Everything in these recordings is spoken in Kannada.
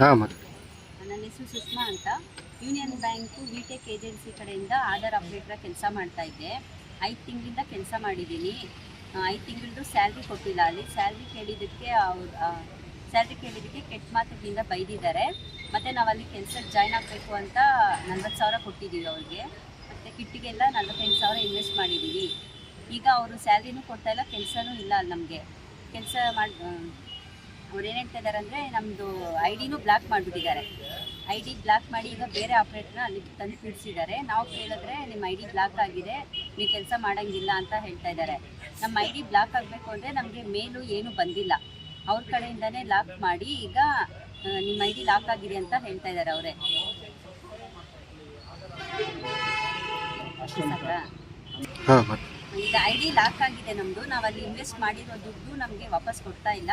ಹಾಂ ಮತ್ತೆ ನನ್ನ ಹೆಸರು ಸುಷ್ಮಾ ಅಂತ. ಯೂನಿಯನ್ ಬ್ಯಾಂಕು ವಿಟೆಕ್ ಏಜೆನ್ಸಿ ಕಡೆಯಿಂದ ಆಧಾರ್ ಆಪ್ರೇಟರ್ ಕೆಲಸ ಮಾಡ್ತಾ ಇದ್ದೆ. ಐದು ತಿಂಗಳಿಂದ ಕೆಲಸ ಮಾಡಿದ್ದೀನಿ. ಐದು ತಿಂಗಳದ್ದು ಸ್ಯಾಲ್ರಿ ಕೊಟ್ಟಿಲ್ಲ ಅಲ್ಲಿ. ಸ್ಯಾಲ್ರಿ ಕೇಳಿದ್ದಕ್ಕೆ ಅವ್ರು ಸ್ಯಾಲ್ರಿ ಕೇಳಿದ್ದಕ್ಕೆ ಕೆಟ್ಟ ಮಾತುಗಳಿಂದ ಬೈದಿದ್ದಾರೆ. ಮತ್ತು ನಾವು ಅಲ್ಲಿ ಕೆಲಸಕ್ಕೆ ಜಾಯ್ನ್ ಆಗಬೇಕು ಅಂತ ನಲ್ವತ್ತು ಸಾವಿರ ಕೊಟ್ಟಿದ್ದೀವಿ ಅವ್ರಿಗೆ. ಮತ್ತು ಕಿಟ್ಟಿಗೆಲ್ಲ ನಲ್ವತ್ತೆಂಟು ಸಾವಿರ ಇನ್ವೆಸ್ಟ್ ಮಾಡಿದ್ದೀವಿ. ಈಗ ಅವರು ಸ್ಯಾಲ್ರಿನೂ ಕೊಡ್ತಾ ಇಲ್ಲ, ಕೆಲಸನೂ ಇಲ್ಲ ಅಲ್ಲಿ ನಮಗೆ. ಕೆಲಸ ಮಾಡಿ ಅವ್ರು ಏನು ಹೇಳ್ತಾ ಇದ್ದಾರೆ ಅಂದರೆ ನಮ್ಮದು ಐ ಡಿನೂ ಬ್ಲಾಕ್ ಮಾಡಿಬಿಟ್ಟಿದ್ದಾರೆ. ಐ ಡಿ ಬ್ಲಾಕ್ ಮಾಡಿ ಈಗ ಬೇರೆ ಆಪ್ರೇಟ್ನ ಅಲ್ಲಿ ತಂದು ಬಿಡಿಸಿದ್ದಾರೆ. ನಾವು ಕೇಳಿದ್ರೆ ನಿಮ್ಮ ಐ ಡಿ ಬ್ಲಾಕ್ ಆಗಿದೆ, ನೀವು ಕೆಲಸ ಮಾಡೋಂಗಿಲ್ಲ ಅಂತ ಹೇಳ್ತಾ ಇದ್ದಾರೆ. ನಮ್ಮ ಐ ಡಿ ಬ್ಲಾಕ್ ಆಗಬೇಕು ಅಂದರೆ ನಮಗೆ ಮೇಲು ಏನೂ ಬಂದಿಲ್ಲ. ಅವ್ರ ಕಡೆಯಿಂದನೇ ಲಾಕ್ ಮಾಡಿ ಈಗ ನಿಮ್ಮ ಐ ಡಿ ಲಾಕ್ ಆಗಿದೆ ಅಂತ ಹೇಳ್ತಾ ಇದ್ದಾರೆ ಅವರೇ. ಹಾಂ ಈಗ ಐ ಡಿ ಲಾಕ್ ಆಗಿದೆ ನಮ್ಮದು ನಾವು ಅಲ್ಲಿ ಇನ್ವೆಸ್ಟ್ ಮಾಡಿರೋ ದುಡ್ಡು ನಮಗೆ ವಾಪಸ್ ಕೊಡ್ತಾ ಇಲ್ಲ.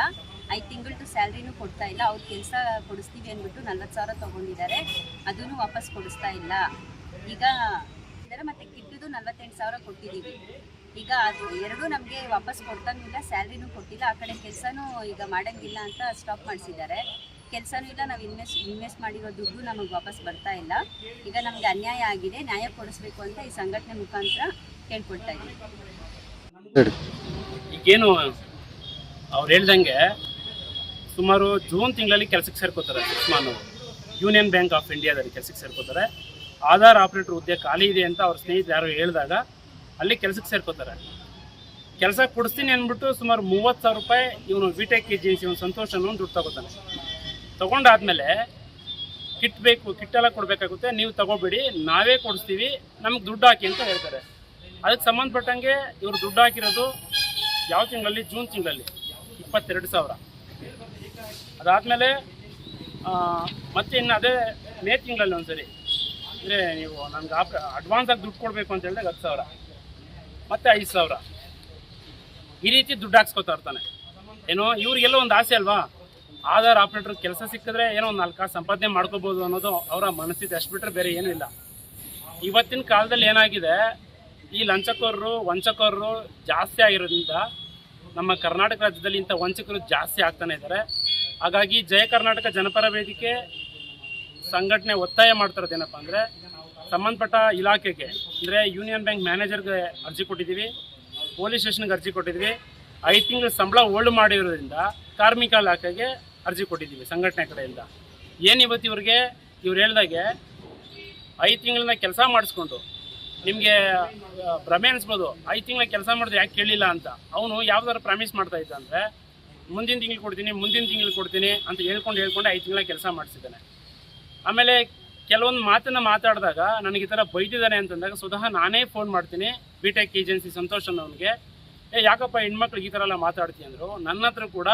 ಐದು ತಿಂಗಳದ್ದು ಸ್ಯಾಲ್ರಿನೂ ಕೊಡ್ತಾ ಇಲ್ಲ. ಅವ್ರು ಕೆಲಸ ಕೊಡಿಸ್ತೀವಿ ಅಂದ್ಬಿಟ್ಟು ನಲ್ವತ್ತು ಸಾವಿರ ತೊಗೊಂಡಿದ್ದಾರೆ. ಅದನ್ನು ವಾಪಸ್ ಕೊಡಿಸ್ತಾ ಇಲ್ಲ. ಈಗ ಇದರ ಮತ್ತು ಕಿಟ್ಟದು ನಲ್ವತ್ತೆಂಟು ಸಾವಿರ ಕೊಟ್ಟಿದ್ದೀವಿ. ಈಗ ಅದು ಎರಡೂ ನಮಗೆ ವಾಪಸ್ ಇಲ್ಲ ಸ್ಯಾಲ್ರಿನೂ ಕೊಟ್ಟಿಲ್ಲ. ಆ ಕಡೆ ಕೆಲಸನೂ ಈಗ ಮಾಡೋಂಗಿಲ್ಲ ಅಂತ ಸ್ಟಾಪ್ ಮಾಡಿಸಿದ್ದಾರೆ. ಕೆಲಸನೂ ಇಲ್ಲ. ನಾವು ಇನ್ವೆಸ್ಟ್ ಇನ್ವೆಸ್ಟ್ ಮಾಡಿರೋ ದುಡ್ಡು ನಮಗೆ ವಾಪಸ್ ಬರ್ತಾ ಇಲ್ಲ. ಈಗ ನಮಗೆ ಅನ್ಯಾಯ ಆಗಿದೆ. ನ್ಯಾಯ ಕೊಡಿಸ್ಬೇಕು ಅಂತ ಈ ಸಂಘಟನೆ ಮುಖಾಂತರ ಕೇಳ್ಕೊಳ್ತಾ ಈಗೇನು ಅವ್ರು ಹೇಳ್ದಂಗೆ ಸುಮಾರು ಜೂನ್ ತಿಂಗಳಲ್ಲಿ ಕೆಲಸಕ್ಕೆ ಸೇರ್ಕೋತಾರೆ ಸುಷ್ಮಾನ್. ಅವರು ಯೂನಿಯನ್ ಬ್ಯಾಂಕ್ ಆಫ್ ಇಂಡಿಯಾದಲ್ಲಿ ಕೆಲಸಕ್ಕೆ ಸೇರ್ಕೋತಾರೆ. ಆಧಾರ್ ಆಪರೇಟರ್ ಹುದ್ದೆ ಖಾಲಿ ಇದೆ ಅಂತ ಅವ್ರ ಸ್ನೇಹಿತರು ಯಾರು ಹೇಳಿದಾಗ ಅಲ್ಲಿ ಕೆಲಸಕ್ಕೆ ಸೇರ್ಕೋತಾರೆ. ಕೆಲಸ ಕೊಡಿಸ್ತೀನಿ ಅಂದ್ಬಿಟ್ಟು ಸುಮಾರು ಮೂವತ್ತು ಸಾವಿರ ರೂಪಾಯಿ ಇವನು ವಿಟೆಕ್ ಏಜೆನ್ಸಿ ಇವನು ಸಂತೋಷ ಅನ್ನೋ ದುಡ್ಡು ತಗೋತಾನೆ. ತಗೊಂಡಾದ್ಮೇಲೆ ಕಿಟ್ ಬೇಕು ಕಿಟ್ಟೆಲ್ಲ ಕೊಡಬೇಕಾಗುತ್ತೆ ನೀವು ತಗೋಬೇಡಿ ನಾವೇ ಕೊಡಿಸ್ತೀವಿ ನಮ್ಗೆ ದುಡ್ಡು ಹಾಕಿ ಅಂತ ಹೇಳ್ತಾರೆ. ಅದಕ್ಕೆ ಸಂಬಂಧಪಟ್ಟಂಗೆ ಇವರು ದುಡ್ಡು ಹಾಕಿರೋದು ಯಾವ ತಿಂಗಳಲ್ಲಿ? ಜೂನ್ ತಿಂಗಳಲ್ಲಿ. ಇಪ್ಪತ್ತೆರಡು ಸಾವಿರ. ಅದಾದಮೇಲೆ ಮತ್ತೆ ಇನ್ನು ಅದೇ ಮೇ ತಿಂಗಳಲ್ಲಿ ಒಂದ್ಸರಿ. ಅಂದರೆ ನೀವು ನನಗೆ ಆಪ್ ಅಡ್ವಾನ್ಸಾಗಿ ದುಡ್ಡು ಕೊಡಬೇಕು ಅಂತ ಹೇಳಿದಾಗ ಹತ್ತು ಸಾವಿರ. ಮತ್ತೆ ಐದು ಸಾವಿರ. ಈ ರೀತಿ ದುಡ್ಡು ಹಾಕ್ಸ್ಕೊತಾ ಇರ್ತಾನೆ. ಏನೋ ಇವ್ರಿಗೆಲ್ಲ ಒಂದು ಆಸೆ ಅಲ್ವಾ? ಆಧಾರ್ ಆಪ್ರೇಟರ್ ಕೆಲಸ ಸಿಕ್ಕಿದ್ರೆ ಏನೋ ಒಂದು ನಾಲ್ಕು ಕಾಸು ಸಂಪಾದನೆ ಮಾಡ್ಕೋಬೋದು ಅನ್ನೋದು ಅವರ ಮನಸ್ಥಿತಿ ಅಷ್ಟು ಬಿಟ್ಟರೆ ಬೇರೆ ಏನೂ ಇಲ್ಲ. ಇವತ್ತಿನ ಕಾಲದಲ್ಲಿ ಏನಾಗಿದೆ? ಈ ಲಂಚಕೋರರು, ವಂಚಕೋರರು ಜಾಸ್ತಿ ಆಗಿರೋದ್ರಿಂದ ನಮ್ಮ ಕರ್ನಾಟಕ ರಾಜ್ಯದಲ್ಲಿ ಇಂಥ ವಂಚಕರು ಜಾಸ್ತಿ ಆಗ್ತಾನೆ ಇದ್ದಾರೆ. ಹಾಗಾಗಿ ಜಯ ಕರ್ನಾಟಕ ಜನಪರ ವೇದಿಕೆ ಸಂಘಟನೆ ಒತ್ತಾಯ ಮಾಡ್ತಿರೋದೇನಪ್ಪ ಅಂದರೆ ಸಂಬಂಧಪಟ್ಟ ಇಲಾಖೆಗೆ, ಅಂದರೆ ಯೂನಿಯನ್ ಬ್ಯಾಂಕ್ ಮ್ಯಾನೇಜರ್ಗೆ ಅರ್ಜಿ ಕೊಟ್ಟಿದ್ದೀವಿ, ಪೊಲೀಸ್ ಸ್ಟೇಷನ್ಗೆ ಅರ್ಜಿ ಕೊಟ್ಟಿದ್ವಿ ಐದು ತಿಂಗಳು ಸಂಬಳ ಹೋಲ್ಡ್ ಮಾಡಿರೋದ್ರಿಂದ ಕಾರ್ಮಿಕ ಇಲಾಖೆಗೆ ಅರ್ಜಿ ಕೊಟ್ಟಿದ್ದೀವಿ ಸಂಘಟನೆ ಕಡೆಯಿಂದ. ಏನು ಇವತ್ತು ಇವ್ರಿಗೆ, ಇವ್ರು ಹೇಳ್ದಾಗೆ ಐದು ತಿಂಗಳಿಂದ ಕೆಲಸ ಮಾಡಿಸ್ಕೊಂಡು ನಿಮಗೆ ಭ್ರಮೆ ಅನಿಸ್ಬೋದು ಐದು ತಿಂಗಳ ಕೆಲಸ ಮಾಡಿದ್ರೆ ಯಾಕೆ ಕೇಳಿಲ್ಲ ಅಂತ. ಅವನು ಯಾವ್ದಾದ್ರು ಪ್ರಾಮಿಸ್ ಮಾಡ್ತಾ ಇದ್ದ ಅಂದರೆ, ಮುಂದಿನ ತಿಂಗಳು ಕೊಡ್ತೀನಿ, ಮುಂದಿನ ತಿಂಗಳು ಕೊಡ್ತೀನಿ ಅಂತ ಹೇಳ್ಕೊಂಡು ಹೇಳ್ಕೊಂಡು ಐದು ತಿಂಗಳ ಕೆಲಸ ಮಾಡಿಸಿದ್ದಾನೆ. ಆಮೇಲೆ ಕೆಲವೊಂದು ಮಾತನ್ನು ಮಾತಾಡಿದಾಗ ನನಗೆ ಈ ಥರ ಬೈದಿದ್ದಾನೆ ಅಂತಂದಾಗ, ಸ್ವತಃ ನಾನೇ ಫೋನ್ ಮಾಡ್ತೀನಿ. ಬಿ ಟೆಕ್ ಏಜೆನ್ಸಿ ಸಂತೋಷ್ ಅನ್ನೋನಿಗೆ, ಏ, ಯಾಕಪ್ಪ ಹೆಣ್ಮಕ್ಳು ಈ ಥರ ಎಲ್ಲ ಮಾತಾಡ್ತೀನಿ ಅಂದರು. ನನ್ನ ಹತ್ರ ಕೂಡ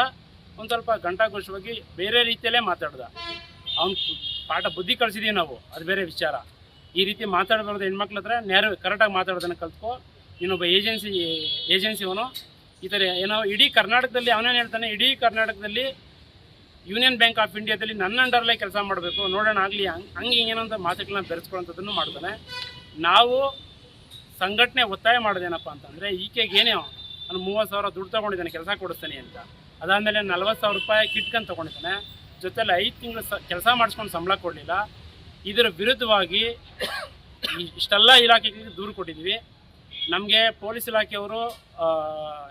ಒಂದು ಸ್ವಲ್ಪ ಗಂಟಾಘೋಷವಾಗಿ ಬೇರೆ ರೀತಿಯಲ್ಲೇ ಮಾತಾಡ್ದ. ಅವ್ನು ಪಾಠ ಬುದ್ಧಿ ಕಳಿಸಿದೀವಿ ನಾವು. ಅದು ಬೇರೆ ವಿಚಾರ. ಈ ರೀತಿ ಮಾತಾಡಬಾರ್ದು ಹೆಣ್ಮಕ್ಳ ಹತ್ರ ನೇರ ಕರೆಕ್ಟಾಗಿ ಮಾತಾಡೋದನ್ನು ಕಲ್ತ್ಕೊ. ಇನ್ನೊಬ್ಬ ಏಜೆನ್ಸಿ ಏಜೆನ್ಸಿಯವನು ಈ ಥರ ಏನೋ ಇಡೀ ಕರ್ನಾಟಕದಲ್ಲಿ ಅವನೇನು ಹೇಳ್ತಾನೆ, ಇಡೀ ಕರ್ನಾಟಕದಲ್ಲಿ ಯೂನಿಯನ್ ಬ್ಯಾಂಕ್ ಆಫ್ ಇಂಡಿಯಾದಲ್ಲಿ ನನ್ನ ಅಂಡರ್ಲೇ ಕೆಲಸ ಮಾಡಬೇಕು, ನೋಡೋಣ ಆಗಲಿ, ಹಂಗೆ ಹಂಗೆ ಅಂತ ಮಾತುಗಳನ್ನ ಬೆರೆಸ್ಕೊಳ್ಳೋಂಥದ್ದನ್ನು ಮಾಡ್ತಾನೆ. ನಾವು ಸಂಘಟನೆ ಒತ್ತಾಯ ಮಾಡೋದೇನಪ್ಪ ಅಂತಂದರೆ, ಈಕೆಗೆ ಏನೇ ನಾನು ಮೂವತ್ತು ಸಾವಿರ ದುಡ್ಡು ತೊಗೊಂಡಿದ್ದಾನೆ, ಕೆಲಸ ಕೊಡಿಸ್ತಾನೆ ಅಂತ. ಅದಾದಮೇಲೆ ನಲ್ವತ್ತು ಸಾವಿರ ರೂಪಾಯಿ ಕಿಟ್ಕಂತ ತೊಗೊಂಡಿದ್ದಾನೆ. ಜೊತೆಲಿ ಐದು ತಿಂಗಳು ಸ, ಕೆಲಸ ಮಾಡಿಸ್ಕೊಂಡು ಸಂಬಳ ಕೊಡಲಿಲ್ಲ. ಇದರ ವಿರುದ್ಧವಾಗಿ ಇಷ್ಟೆಲ್ಲ ಇಲಾಖೆಗಳಿಗೆ ದೂರು ಕೊಟ್ಟಿದ್ವಿ ನಮಗೆ ಪೊಲೀಸ್ ಇಲಾಖೆಯವರು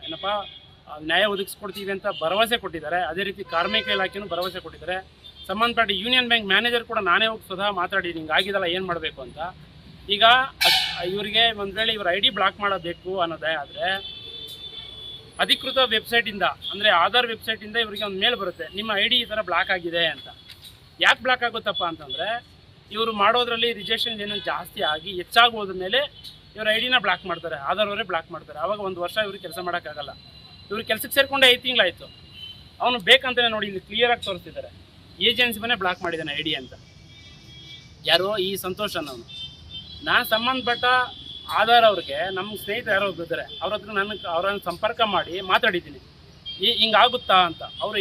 ಏನಪ್ಪ ನ್ಯಾಯ ಒದಗಿಸ್ಕೊಡ್ತೀವಿ ಅಂತ ಭರವಸೆ ಕೊಟ್ಟಿದ್ದಾರೆ. ಅದೇ ರೀತಿ ಕಾರ್ಮಿಕ ಇಲಾಖೆನೂ ಭರವಸೆ ಕೊಟ್ಟಿದ್ದಾರೆ. ಸಂಬಂಧಪಟ್ಟ ಯೂನಿಯನ್ ಬ್ಯಾಂಕ್ ಮ್ಯಾನೇಜರ್ ಕೂಡ ನಾನೇ ಹೋಗಿ ಸ್ವತಃ ಮಾತಾಡಿದ್ದೀನಿ. ಹಿಂಗೆ ಏನು ಮಾಡಬೇಕು ಅಂತ. ಈಗ ಇವರಿಗೆ ಒಂದು ವೇಳೆ ಇವ್ರ ಐ ಡಿ ಬ್ಲಾಕ್ ಮಾಡಬೇಕು ಅನ್ನೋದೇ ಆದರೆ, ಅಧಿಕೃತ ವೆಬ್ಸೈಟಿಂದ, ಅಂದರೆ ಆಧಾರ್ ವೆಬ್ಸೈಟಿಂದ ಇವರಿಗೆ ಒಂದು ಮೇಲ್ ಬರುತ್ತೆ. ನಿಮ್ಮ ಐ ಈ ಥರ ಬ್ಲಾಕ್ ಆಗಿದೆ ಅಂತ. ಯಾಕೆ ಬ್ಲಾಕ್ ಆಗುತ್ತಪ್ಪ ಅಂತಂದರೆ ಇವರು ಮಾಡೋದ್ರಲ್ಲಿ ರಿಜೆಕ್ಷನ್ ಏನೋ ಜಾಸ್ತಿ ಆಗಿ ಹೆಚ್ಚಾಗಿ ಮೇಲೆ ಇವ್ರ ಐ ಡಿನ ಬ್ಲಾಕ್ ಮಾಡ್ತಾರೆ. ಆಧಾರ್ ಅವರೇ ಬ್ಲಾಕ್ ಮಾಡ್ತಾರೆ. ಆವಾಗ ಒಂದು ವರ್ಷ ಇವರು ಕೆಲಸ ಮಾಡೋಕ್ಕಾಗಲ್ಲ. ಇವ್ರು ಕೆಲಸಕ್ಕೆ ಸೇರಿಕೊಂಡು ಐದು ತಿಂಗಳಾಯಿತು. ಅವನು ಬೇಕಂತಲೇ ನೋಡಿ ಇಲ್ಲಿ ಕ್ಲಿಯರಾಗಿ ತೋರಿಸ್ತಿದ್ದಾರೆ. ಏಜೆನ್ಸಿ ಮನೆ ಬ್ಲಾಕ್ ಮಾಡಿದ್ದಾನೆ ಐ ಡಿ ಅಂತ. ಯಾರೋ ಈ ಸಂತೋಷ್ ಅನ್ನೋನು. ನಾನು ಸಂಬಂಧಪಟ್ಟ ಆಧಾರ್ ಅವ್ರಿಗೆ ನಮ್ಮ ಸ್ನೇಹಿತರು ಯಾರೋ ಒಬ್ಬಿದ್ದಾರೆ ಅವ್ರ ಹತ್ರ ನನಗೆ ಅವರನ್ನು ಸಂಪರ್ಕ ಮಾಡಿ ಮಾತಾಡಿದ್ದೀನಿ. ಈ ಹಿಂಗಾಗುತ್ತಾ ಅಂತ. ಅವರು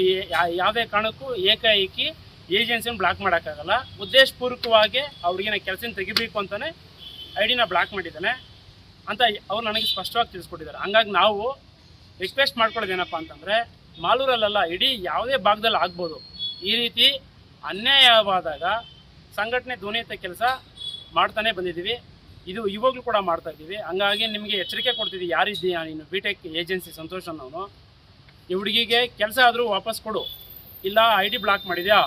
ಯಾವುದೇ ಕಾರಣಕ್ಕೂ ಏಕಾಏಕಿ ಏಜೆನ್ಸಿನ ಬ್ಲಾಕ್ ಮಾಡೋಕ್ಕಾಗಲ್ಲ. ಉದ್ದೇಶಪೂರ್ವಕವಾಗಿ ಅವ್ರಿಗಿನ ಕೆಲಸ ತೆಗಿಬೇಕು ಅಂತಲೇ ಐ ಡಿನ ಬ್ಲಾಕ್ ಮಾಡಿದ್ದಾನೆ. ಅಂತ ಅವ್ರು ನನಗೆ ಸ್ಪಷ್ಟವಾಗಿ ತಿಳಿಸ್ಕೊಟ್ಟಿದ್ದಾರೆ. ಹಂಗಾಗಿ ನಾವು ರಿಕ್ವೆಸ್ಟ್ ಮಾಡ್ಕೊಳ್ಳೋದೇನಪ್ಪ ಅಂತಂದರೆ, ಮಾಲೂರಲ್ಲೆಲ್ಲ ಇಡೀ ಯಾವುದೇ ಭಾಗದಲ್ಲಿ ಆಗ್ಬೋದು. ಈ ರೀತಿ ಅನ್ಯಾಯವಾದಾಗ ಸಂಘಟನೆ ಧ್ವನಿ ಎತ್ತ ಕೆಲಸ ಮಾಡ್ತಾನೆ ಬಂದಿದ್ದೀವಿ. ಇದು ಇವಾಗಲೂ ಕೂಡ ಮಾಡ್ತಾ ಇದ್ದೀವಿ. ಹಂಗಾಗಿ ನಿಮಗೆ ಎಚ್ಚರಿಕೆ ಕೊಡ್ತಿದ್ದೀವಿ ಯಾರಿದ್ದೀಯಾ ನೀನು? ಬಿ ಟೆಕ್ ಏಜೆನ್ಸಿ ಸಂತೋಷ್ ಅನ್ನೋನು. ಈ ಹುಡುಗಿಗೆ ಕೆಲಸ ಆದರೂ ವಾಪಸ್ ಕೊಡು. ಇಲ್ಲ ಐ ಡಿ ಬ್ಲಾಕ್ ಮಾಡಿದ್ಯಾ?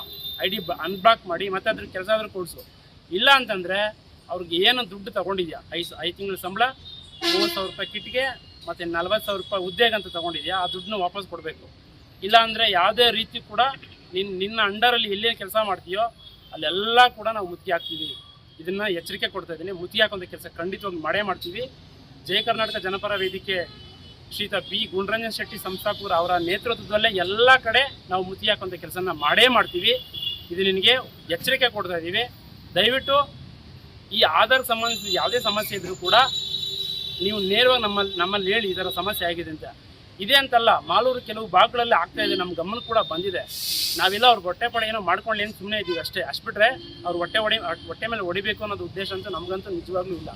ಐ ಡಿ ಅನ್ಬ್ಲಾಕ್ ಮಾಡಿ ಮತ್ತೆ ಅದ್ರ ಕೆಲಸ ಆದರೂ ಕೊಡಿಸು. ಇಲ್ಲ ಅಂತಂದರೆ ಅವ್ರಿಗೆ ಏನು ದುಡ್ಡು ತಗೊಂಡಿದ್ಯಾ? ಐದು ಐದು ತಿಂಗಳ ಸಂಬಳ, ಮೂವತ್ತು ಸಾವಿರ ರೂಪಾಯಿ ಕಿಟ್ಗೆ ಮತ್ತು ನಲ್ವತ್ತು ಸಾವಿರ ರೂಪಾಯಿ ಉದ್ಯೋಗ ಅಂತ ತಗೊಂಡಿದ್ಯಾ? ಆ ದುಡ್ಡನ್ನ ವಾಪಸ್ ಕೊಡಬೇಕು. ಇಲ್ಲ ಅಂದರೆ ಯಾವುದೇ ರೀತಿ ಕೂಡ ನಿನ್ನ ನಿನ್ನ ಅಂಡರಲ್ಲಿ ಎಲ್ಲೇ ಕೆಲಸ ಮಾಡ್ತೀಯೋ ಅಲ್ಲೆಲ್ಲ ಕೂಡ ನಾವು ಮುತ್ತಿ ಹಾಕ್ತೀವಿ. ಇದನ್ನು ಎಚ್ಚರಿಕೆ ಕೊಡ್ತಾ ಇದ್ದೀನಿ. ಮುತ್ತಿ ಹಾಕೋಂಥ ಕೆಲಸ ಖಂಡಿತವಾಗಿ ಮಾಡೇ ಮಾಡ್ತೀವಿ. ಜಯ ಕರ್ನಾಟಕ ಜನಪರ ವೇದಿಕೆ ಶ್ರೀತ ಬಿ. ಗುಂಡ್ರಂಜನ್ ಶೆಟ್ಟಿ ಸಂಸ್ಥಾಪಕರು ಅವರ ನೇತೃತ್ವದಲ್ಲೇ ಎಲ್ಲ ಕಡೆ ನಾವು ಮುತ್ತಿ ಹಾಕೋಂಥ ಕೆಲಸನ ಮಾಡೇ ಮಾಡ್ತೀವಿ. ಇದು ನಿನಗೆ ಎಚ್ಚರಿಕೆ ಕೊಡ್ತಾ ಇದ್ದೀವಿ. ದಯವಿಟ್ಟು ಈ ಆಧಾರ್ ಸಂಬಂಧಿಸಿದ ಯಾವುದೇ ಸಮಸ್ಯೆ ಇದ್ದರೂ ಕೂಡ ನೀವು ನೇರವಾಗಿ ನಮ್ಮಲ್ಲಿ ನಮ್ಮಲ್ಲಿ ಹೇಳಿ ಥರ ಸಮಸ್ಯೆ ಆಗಿದೆ ಅಂತ. ಇದೆ ಅಂತಲ್ಲ, ಮಾಲೂರು ಕೆಲವು ಭಾಗಗಳಲ್ಲಿ ಆಗ್ತಾ ಇದೆ, ನಮ್ಮ ಗಮನ ಕೂಡ ಬಂದಿದೆ. ನಾವೆಲ್ಲ ಅವ್ರ ಹೊಟ್ಟೆ ಪಡೆ ಏನೋ ಮಾಡ್ಕೊಳ್ಳಿ ಏನು ಸುಮ್ಮನೆ ಇದ್ದೀವಿ ಅಷ್ಟೇ. ಅಷ್ಟು ಬಿಟ್ಟರೆ ಅವ್ರ ಹೊಟ್ಟೆ ಹೊಡಿ, ಹೊಟ್ಟೆ ಮೇಲೆ ಹೊಡಿಬೇಕು ಅನ್ನೋದು ಉದ್ದೇಶ ಅಂತೂ ನಮಗಂತೂ ನಿಜವಾಗ್ಲೂ ಇಲ್ಲ.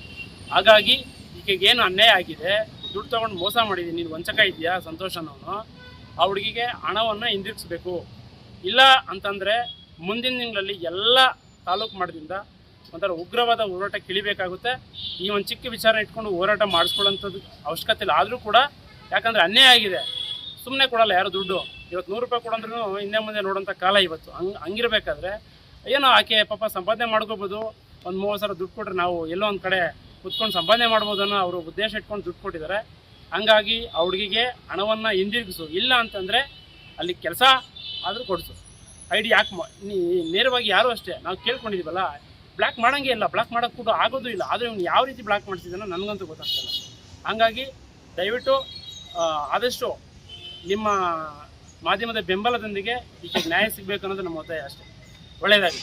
ಹಾಗಾಗಿ ಈಕೆಗೇನು ಏನು ಅನ್ಯಾಯ ಆಗಿದೆ, ದುಡ್ಡು ತೊಗೊಂಡು ಮೋಸ ಮಾಡಿದ್ದೀನಿ ನೀನು ವಂಚಕ ಇದೆಯಾ ಸಂತೋಷ ಅನ್ನೋನು, ಆ ಹುಡುಗಿಗೆ ಹಣವನ್ನು ಹಿಂದಿರುಗಿಸ್ಬೇಕು. ಇಲ್ಲ ಅಂತಂದರೆ ಮುಂದಿನ ತಿಂಗಳಲ್ಲಿ ಎಲ್ಲ ತಾಲೂಕು ಮಟ್ಟದಿಂದ ಒಂಥರ ಉಗ್ರವಾದ ಹೋರಾಟ ಕಿಳಿಬೇಕಾಗುತ್ತೆ. ಈ ಒಂದು ಚಿಕ್ಕ ವಿಚಾರ ಇಟ್ಕೊಂಡು ಹೋರಾಟ ಮಾಡಿಸ್ಕೊಳ್ಳೋಂಥದ್ದು ಅವಶ್ಯಕತೆ ಇಲ್ಲ. ಆದರೂ ಕೂಡ ಯಾಕಂದರೆ ಅನ್ಯಾಯ ಆಗಿದೆ. ಸುಮ್ಮನೆ ಕೊಡಲ್ಲ ಯಾರು ದುಡ್ಡು. ಇವತ್ತು ನೂರು ರೂಪಾಯಿ ಕೊಡಂದ್ರೂ ಹಿಂದೆ ಮುಂದೆ ನೋಡೋಂಥ ಕಾಲ ಇವತ್ತು. ಹಂಗೆ, ಹಂಗಿರಬೇಕಾದ್ರೆ ಏನೋ ಆಕೆ ಪಾಪ ಸಂಪಾದನೆ ಮಾಡ್ಕೋಬೋದು. ಒಂದು ಮೂವತ್ತು ಸಾವಿರ ದುಡ್ಡು ಕೊಟ್ಟರೆ ನಾವು ಎಲ್ಲೋ ಒಂದು ಕಡೆ ಕುತ್ಕೊಂಡು ಸಂಪಾದನೆ ಮಾಡ್ಬೋದು ಅನ್ನೋ ಅವರು ಉದ್ದೇಶ ಇಟ್ಕೊಂಡು ದುಡ್ಡು ಕೊಟ್ಟಿದ್ದಾರೆ. ಹಂಗಾಗಿ ಆ ಹುಡುಗಿಗೆ ಹಣವನ್ನು ಹಿಂದಿರುಗಿಸು. ಇಲ್ಲ ಅಂತಂದರೆ ಅಲ್ಲಿ ಕೆಲಸ ಆದರೂ ಕೊಡಿಸು. ಐ ಡಿ ನೀ ನೇರವಾಗಿ ಯಾರು ಅಷ್ಟೇ, ನಾವು ಕೇಳ್ಕೊಂಡಿದ್ದೀವಲ್ಲ ಬ್ಲಾಕ್ ಮಾಡೋಂಗೇ ಇಲ್ಲ, ಬ್ಲಾಕ್ ಮಾಡೋಕ್ಕೆ ಕೂಡ ಆಗೋದು ಇಲ್ಲ, ಆದರೆ ಇವ್ನು ಯಾವ ರೀತಿ ಬ್ಲಾಕ್ ಮಾಡ್ತಿದ್ದಾನೋ ನನಗಂತೂ ಗೊತ್ತಾಗ್ತಿಲ್ಲ. ಹಾಗಾಗಿ ದಯವಿಟ್ಟು ಆದಷ್ಟು ನಿಮ್ಮ ಮಾಧ್ಯಮದ ಬೆಂಬಲದೊಂದಿಗೆ ಈಕೆ ನ್ಯಾಯ ಸಿಗಬೇಕು ಅನ್ನೋದು ನಮ್ಮ ಒತ್ತಾಯ ಅಷ್ಟೇ. ಒಳ್ಳೆಯದಾಗಿ